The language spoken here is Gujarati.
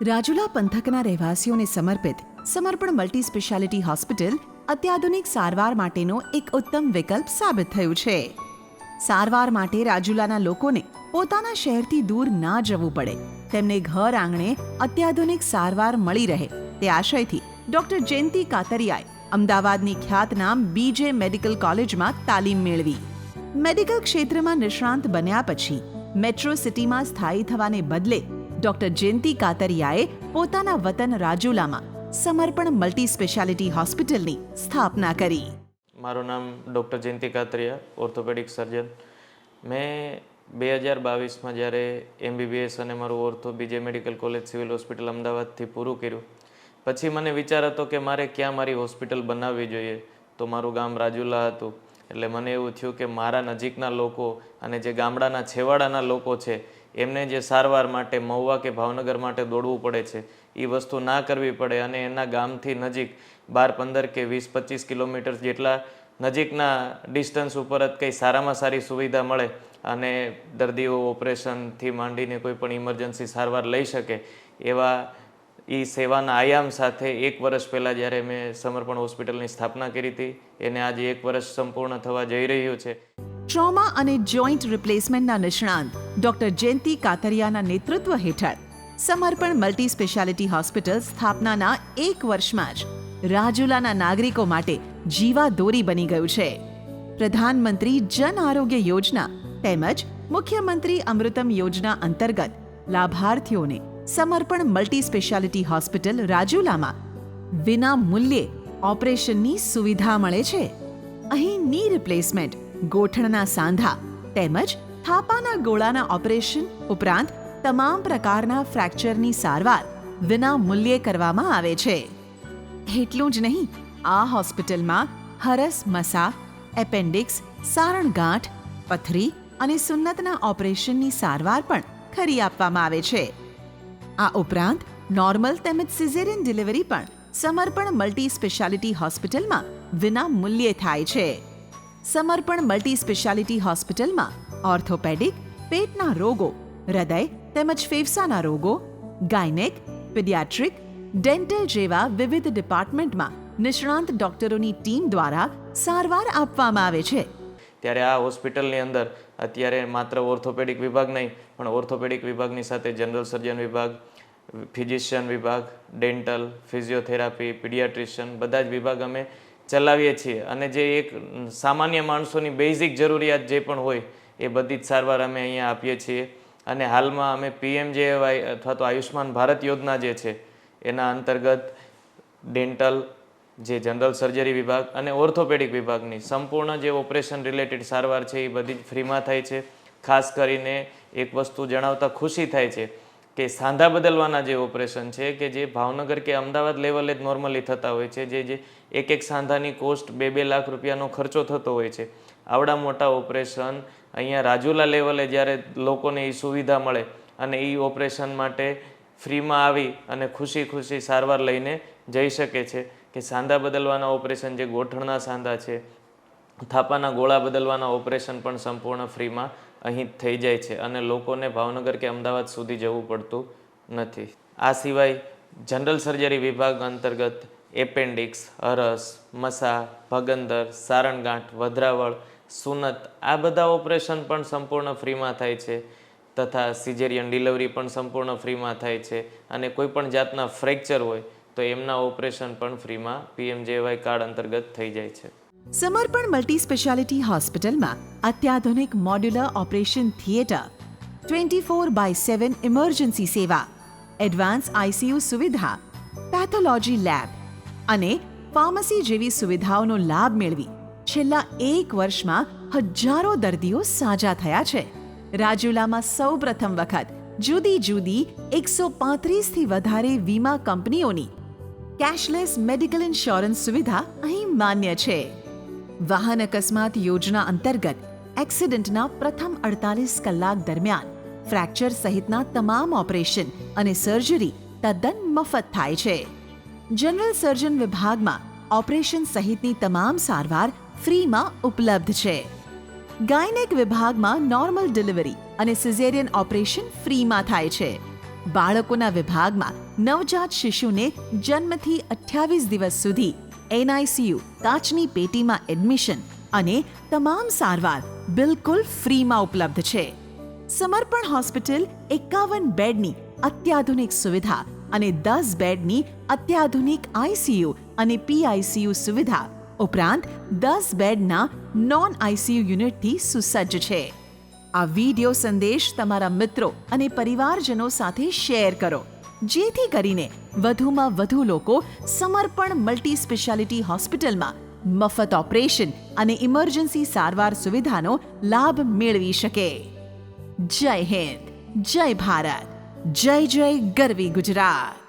રાજુલા પંથકના રહેવાસીઓને સમર્પિત સમર્પણ મલ્ટી સ્પેશિયાલિટી હોસ્પિટલ અત્યાધુનિક સારવાર માટેનો એક ઉત્તમ વિકલ્પ સાબિત થયું છે. સારવાર માટે રાજુલાના લોકોને પોતાના શહેરથી દૂર ના જવું પડે. તેમને ઘર આંગણે અત્યાધુનિક સારવાર મળી રહે. તે આશયથી ડોક્ટર જયંતિ કાતરિયાએ અમદાવાદની ખ્યાતનામ બીજે મેડિકલ કોલેજમાં તાલીમ મેળવી. મેડિકલ ક્ષેત્રમાં નિષ્ણાંત બન્યા પછી મેટ્રો સિટીમાં સ્થાયી થવાને બદલે ડોક્ટર જયંતિ કાતરિયાએ પોતાના વતન રાજુલામાં સમર્પણ મલ્ટી સ્પેશિયાલિટી હોસ્પિટલની સ્થાપના કરી. મારું નામ ડૉક્ટર જયંતિ કાતરિયા, ઓર્થોપેડિક સર્જન. મેં બે હજાર બાવીસમાં જ્યારે એમબીબીએસ અને મારું ઓર્થો બીજે મેડિકલ કોલેજ સિવિલ હોસ્પિટલ અમદાવાદથી પૂરું કર્યું. પછી મને વિચાર હતો કે મારે ક્યાં મારી હોસ્પિટલ બનાવવી જોઈએ. તો મારું ગામ રાજુલા હતું. એટલે મને એવું થયું કે મારા નજીકના લોકો અને જે ગામડાના છેવાડાના લોકો છે એમને જે સારવાર માટે, મહુવા કે ભાવનગર માટે દોડવું પડે છે એ વસ્તુ ના કરવી પડે અને એના ગામથી નજીક બાર, પંદર કે વીસ, પચીસ કિલોમીટર જેટલા નજીકના ડિસ્ટન્સ ઉપર જ કંઈ સારામાં સારી સુવિધા મળે અને દર્દીઓ ઓપરેશનથી માંડીને કોઈ પણ ઇમરજન્સી સારવાર લઈ શકે, એવા એ સેવાના આયામ સાથે એક વર્ષ પહેલાં જ્યારે મેં સમર્પણ હોસ્પિટલની સ્થાપના કરી હતી, એને આજે એક વર્ષ સંપૂર્ણ થવા જઈ રહ્યું છે. ટ્રોમા અને જોઈન્ટ રિપ્લેસમેન્ટના નિષ્ણાંત. ડોક્ટર જયંતિ કાતરિયાના નેતૃત્વ હેઠળ સમર્પણ મલ્ટી સ્પેશિયાલિટી હોસ્પિટલ સ્થાપનાના એક વર્ષમાં જ રાજુલાના નાગરિકો માટે જીવાદોરી બની ગયું છે. પ્રધાનમંત્રી જન આરોગ્ય યોજના તેમજ મુખ્યમંત્રી અમૃતમ યોજના અંતર્ગત લાભાર્થીઓને સમર્પણ મલ્ટી સ્પેશિયાલિટી હોસ્પિટલ રાજુલામાં વિના મૂલ્યે ઓપરેશનની સુવિધા મળે છે. અહીં ની રિપ્લેસમેન્ટ ગોઠણના સાંધા તેમજ થાપાના ગોળાના ઓપરેશન ઉપરાંત તમામ પ્રકારના ફ્રેક્ચરની સારવાર વિના મૂલ્યે કરવામાં આવે છે. એટલું જ નહીં, આ હોસ્પિટલમાં હરસ, મસા, એપેન્ડિક્સ, સારણગાંઠ, પથરી અને સુન્નતના ઓપરેશનની સારવાર પણ ખરી આપવામાં આવે છે. આ ઉપરાંત નોર્મલ તેમજ સિઝેરિયન ડિલિવરી પણ સમર્પણ મલ્ટી સ્પેશિયાલિટી હોસ્પિટલમાં વિના મૂલ્યે થાય છે. સમર્પણ મલ્ટી સ્પેશિયાલિટી હોસ્પિટલમાં ઓર્થોપેડિક પેટના રોગો, હૃદય તેમજ ફેફસાના રોગો, ગાયનેક પીડિયાટ્રિક ડેન્ટલ જેવા વિવિધ ડિપાર્ટમેન્ટમાં નિષ્ણાંત ડોક્ટરોની ટીમ દ્વારા સારવાર આપવામાં આવે છે. ત્યારે આ હોસ્પિટલની અંદર અત્યારે માત્ર ઓર્થોપેડિક વિભાગ નહીં, પણ ઓર્થોપેડિક વિભાગની સાથે જનરલ સર્જન વિભાગ ફિઝિશિયન વિભાગ ડેન્ટલ ફિઝિયોથેરાપી પીડિયાટ્રિશિયન બધા જ વિભાગ અમે ચલાવીએ છીએ. અને જે એક સામાન્ય માણસોની બેઝિક જરૂરિયાત જે પણ હોય એ બધી જ સારવાર અમે અહીંયા આપીએ છીએ. અને હાલમાં અમે પીએમજેવાય અથવા તો આયુષ્માન ભારત યોજના જે છે, એના અંતર્ગત ડેન્ટલ, જે જનરલ સર્જરી વિભાગ અને ઓર્થોપેડિક વિભાગની સંપૂર્ણ જે ઓપરેશન રિલેટેડ સારવાર છે એ બધી જ ફ્રીમાં થાય છે. ખાસ કરીને એક વસ્તુ જણાવતા ખુશી થાય છે કે સાંધા બદલવાના જે ઓપરેશન છે કે જે ભાવનગર કે અમદાવાદ લેવલે જ નોર્મલી થતા હોય છે, જે જે એક એક સાંધાની કોસ્ટ બે બે લાખ રૂપિયાનો ખર્ચો થતો હોય છે. આવડા મોટા ઓપરેશન અહીંયા રાજુલા લેવલે જ્યારે લોકોને એ સુવિધા મળે અને એ ઓપરેશન માટે ફ્રીમાં આવી અને ખુશી ખુશી સારવાર લઈને જઈ શકે છે કે સાંધા બદલવાના ઓપરેશન જે ગોઠણના સાંધા છે, થાપાના ગોળા બદલવાના ઓપરેશન પણ સંપૂર્ણ ફ્રીમાં અહીં થઈ જાય છે અને લોકોને ભાવનગર કે અમદાવાદ સુધી જવું પડતું નથી. આ સિવાય જનરલ સર્જરી વિભાગ અંતર્ગત એપેન્ડિક્સ હરસ મસા, ભગંદર, સારણગાંઠ, વધરાવળ સુનત, આ બધા ઓપરેશન પણ સંપૂર્ણ ફ્રીમાં થાય છે. તથા સિઝેરિયન ડિલિવરી પણ સંપૂર્ણ ફ્રીમાં થાય છે. અને કોઈ પણ જાતના ફ્રેક્ચર હોય, તો એમના ઓપરેશન પણ ફ્રીમાં પીએમજેવાય કાર્ડ અંતર્ગત થઈ જાય છે. સમર્પણ મલ્ટી સ્પેશિયાલિટી હોસ્પિટલમાં અત્યાધુનિક modular operation theatre, twenty four by seven emergency સેવા, એડવાન્સ આઈસીયુ સુવિધા, પેથોલોજી લેબ અને ફાર્મસી જેવી સુવિધાઓનો લાભ મેળવી છેલ્લા એક વર્ષમાં હજારો દર્દીઓ સાજા થયા છે. રાજુલામાં સૌ પ્રથમ વખત જુદી જુદી એકસો પાંત્રીસથી વધારે વીમા કંપનીઓની કેશલેસ મેડિકલ ઇન્સ્યોરન્સ સુવિધા અહીં માન્ય છે. વાહન અકસ્માત યોજના અંતર્ગત એક્સિડન્ટના પ્રથમ અડતાલીસ કલાક દરમિયાન ફ્રેક્ચર સહિતના તમામ ઓપરેશન અને સર્જરી તદ્દન મફત થાય છે. જનરલ સર્જન વિભાગમાં ઓપરેશન સહિતની તમામ સારવાર ફ્રીમાં ઉપલબ્ધ છે. ગાયનેક વિભાગમાં નોર્મલ ડિલિવરી અને સિઝેરિયન ઓપરેશન ફ્રીમાં થાય છે. બાળકોના વિભાગમાં નવજાત શિશુને જન્મથી અઠ્યાવીસ દિવસ સુધી એનઆઈસીયુ કાચની પેટીમાં એડમિશન અને તમામ સારવાર બિલકુલ ફ્રીમાં ઉપલબ્ધ છે. સમર્પણ હોસ્પિટલ એકાવન બેડની અત્યાધુનિક સુવિધા અને દસ બેડની અત્યાધુનિક આઈસીયુ અને પીઆઈસીયુ સુવિધા ઉપરાંત દસ બેડના નોન આઈસીયુ યુનિટથી સુસજ્જ છે. આ વિડિયો સંદેશ તમારા મિત્રો અને પરિવારજનો સાથે શેર કરો, જેથી કરીને વધુમાં વધુ લોકો સમર્પણ મલ્ટી સ્પેશિયાલિટી હોસ્પિટલમાં મફત ઓપરેશન અને ઇમરજન્સી સારવાર સુવિધાનો લાભ મેળવી શકે. જય હિન્દ, જય ભારત, જય જય ગરવી ગુજરાત.